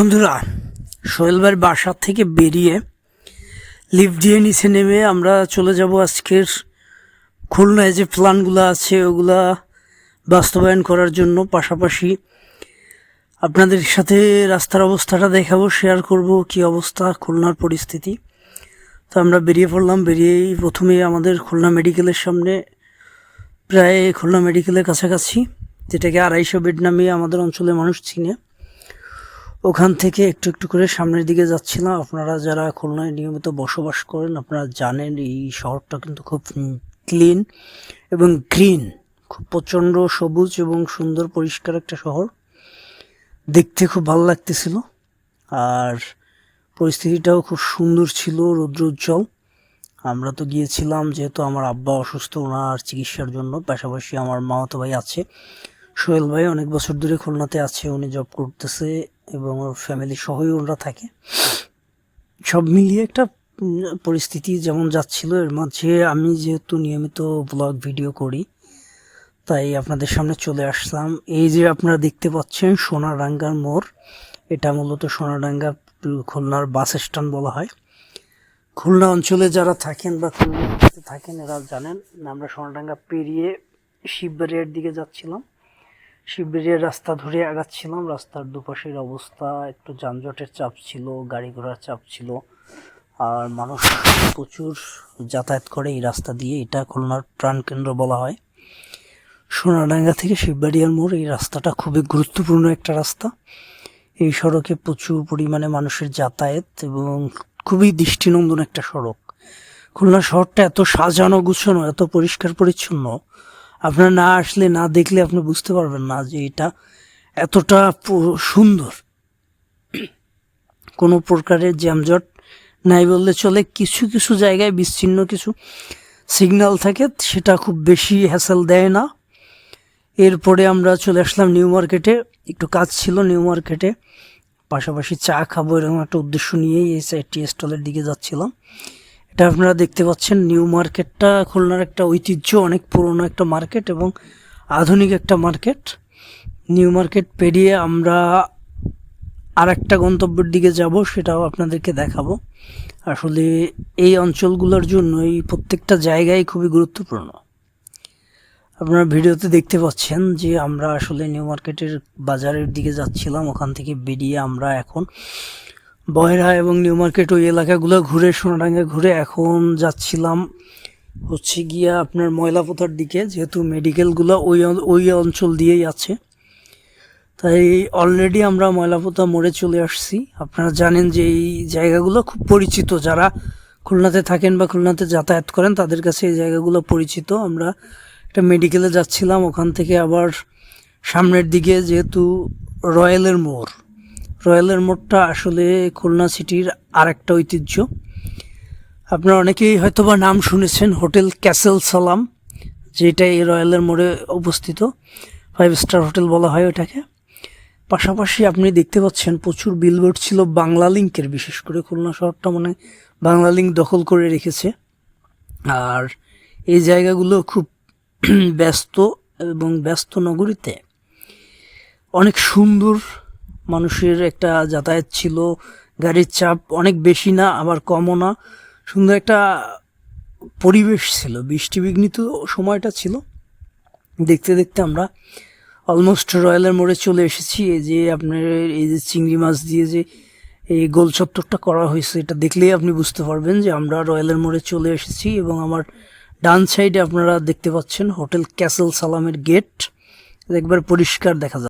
বন্ধুরা সোহেলবার বাসার থেকে বেরিয়ে লিফট দিয়ে নিচে নেমে আমরা চলে যাব আজকের খুলনায় যে প্ল্যানগুলো আছে, ওগুলা বাস্তবায়ন করার জন্য। পাশাপাশি আপনাদের সাথে রাস্তার অবস্থাটা দেখাবো শেয়ার করব কি অবস্থা, খুলনার পরিস্থিতি। তো আমরা বেরিয়ে পড়লাম, বেরিয়েই প্রথমে আমাদের খুলনা মেডিকেলের সামনে, প্রায় খুলনা মেডিকেলের কাছাকাছি, যেটাকে আড়াইশো বেড নামে আমাদের অঞ্চলের মানুষ চিনে। ওখান থেকে একটু একটু করে সামনের দিকে যাচ্ছিলাম। আপনারা যারা খুলনায় নিয়মিত বসবাস করেন, আপনারা জানেন এই শহরটা কিন্তু খুব ক্লিন এবং গ্রিন। খুব প্রচণ্ড সবুজ এবং সুন্দর পরিষ্কার একটা শহর। দেখতে খুব ভালো লাগতেছিল। আর পরিস্থিতিটাও খুব সুন্দর ছিল রৌদ্র উজ্জ্বল আমরা তো গিয়েছিলাম, যেহেতু আমার আব্বা অসুস্থ, ওনার চিকিৎসার জন্য। পাশাপাশি আমার মামাতো ভাই আছে। সোহেল ভাই অনেক বছর ধরে খুলনাতে আছে, উনি জব করতেছে এবং ওর ফ্যামিলি সহই ওরা থাকে। সব মিলিয়ে একটা পরিস্থিতি যেমন যাচ্ছিল, এর মাঝে আমি যেহেতু নিয়মিত ব্লগ ভিডিও করি, তাই আপনাদের সামনে চলে আসলাম। এই যে আপনারা দেখতে পাচ্ছেন সোনাডাঙ্গার মোড়, এটা মূলত সোনাডাঙ্গা খুলনার বাস স্ট্যান্ড বলা হয়। খুলনা অঞ্চলে যারা থাকেন বা খুলনাতে থাকেন, এরা জানেন, আমরা সোনাডাঙ্গা পেরিয়ে শিববাড়িয়ার দিকে যাচ্ছিলাম। শিববাড়িয়ার রাস্তা ধরে আগাচ্ছিলাম, রাস্তার দুপাশের অবস্থা একটু যানজটের চাপ ছিল, গাড়ি ঘোড়ার চাপ ছিল। আর মানুষ প্রচুর যাতায়াত করে এই রাস্তা দিয়ে, এটা খুলনার প্রাণকেন্দ্র বলা হয়। সোনাডাঙ্গা থেকে শিববাড়িয়ার মোড়, এই রাস্তাটা খুবই গুরুত্বপূর্ণ একটা রাস্তা। এই সড়কে প্রচুর পরিমাণে মানুষের যাতায়াত এবং খুবই দৃষ্টিনন্দন একটা সড়ক। খুলনা শহরটা এত সাজানো গুছানো এত পরিষ্কার পরিচ্ছন্ন আপনার না আসলে, না দেখলে আপনি বুঝতে পারবেন না যে এটা এতটা সুন্দর। কোনো প্রকারের জ্যামজট নাই বললে চলে। কিছু কিছু জায়গায় বিচ্ছিন্ন কিছু সিগন্যাল থাকে, সেটা খুব বেশি হ্যাসেল দেয় না। এরপরে আমরা চলে আসলাম নিউ মার্কেটে। একটু কাজ ছিল নিউ মার্কেটে। পাশাপাশি চা খাব এরকম একটা উদ্দেশ্য নিয়েই এই টি স্টলের দিকে যাচ্ছিলাম। এটা আপনারা দেখতে পাচ্ছেন নিউ মার্কেটটা খুলনার একটা ঐতিহ্য, অনেক পুরনো একটা মার্কেট এবং আধুনিক একটা মার্কেট নিউ মার্কেট পেরিয়ে আমরা আর একটা গন্তব্যের দিকে যাব, সেটাও আপনাদেরকে দেখাবো। আসলে এই অঞ্চলগুলোর জন্য এই প্রত্যেকটা জায়গায় খুবই গুরুত্বপূর্ণ। আপনারা ভিডিওতে দেখতে পাচ্ছেন যে আমরা আসলে নিউ মার্কেটের বাজারের দিকে যাচ্ছিলাম, ওখান থেকে বেরিয়ে আমরা এখন বয়রা এবং নিউ মার্কেট ওই এলাকাগুলো ঘুরে, সোনাডাঙ্গা ঘুরে এখন যাচ্ছিলাম হচ্ছে গিয়া আপনার ময়লা ময়লাপোতার দিকে, যেহেতু মেডিকেলগুলো ওই ওই অঞ্চল দিয়েই আছে। তাই অলরেডি আমরা ময়লাপোতা মোড়ে চলে আসছি। আপনারা জানেন যে এই জায়গাগুলো খুব পরিচিত। যারা খুলনাতে থাকেন বা খুলনাতে যাতায়াত করেন, তাদের কাছে এই জায়গাগুলো পরিচিত। আমরা একটা মেডিকেলে যাচ্ছিলাম, ওখান থেকে আবার সামনের দিকে যেহেতু রয়্যালের মোড়। রয়্যালের মোড়টা আসলে খুলনা সিটির আর একটা ঐতিহ্য। আপনারা অনেকেই হয়তোবা নাম শুনেছেন হোটেল ক্যাসেল সালাম, যেটা এই রয়্যালের মোড়ে অবস্থিত। ফাইভ স্টার হোটেল বলা হয় ওটাকে। পাশাপাশি আপনি দেখতে পাচ্ছেন প্রচুর বিলবোর্ড ছিল বাংলা লিঙ্কের বিশেষ করে খুলনা শহরটা মানে বাংলা লিঙ্ক দখল করে রেখেছে। আর এই জায়গাগুলো খুব ব্যস্ত এবং ব্যস্ত নগরীতে অনেক সুন্দর মানুষের একটা যাতায়াত ছিল, গাড়ির চাপ অনেক বেশি না, আবার কমও না। সুন্দর একটা পরিবেশ ছিল, বৃষ্টি বিঘ্নিত সময়টা ছিল। দেখতে দেখতে আমরা অলমোস্ট রয়্যালের মোড়ে চলে এসেছি। এই যে আপনার, এই যে চিংড়ি মাছ দিয়ে যে এই গোল চত্বরটা করা হয়েছে, এটা দেখলেই আপনি বুঝতে পারবেন যে আমরা রয়্যালের মোড়ে চলে এসেছি এবং আমার ডান সাইডে আপনারা দেখতে পাচ্ছেন হোটেল ক্যাসেল সালামের গেট। একবার পরিষ্কার দেখা যায়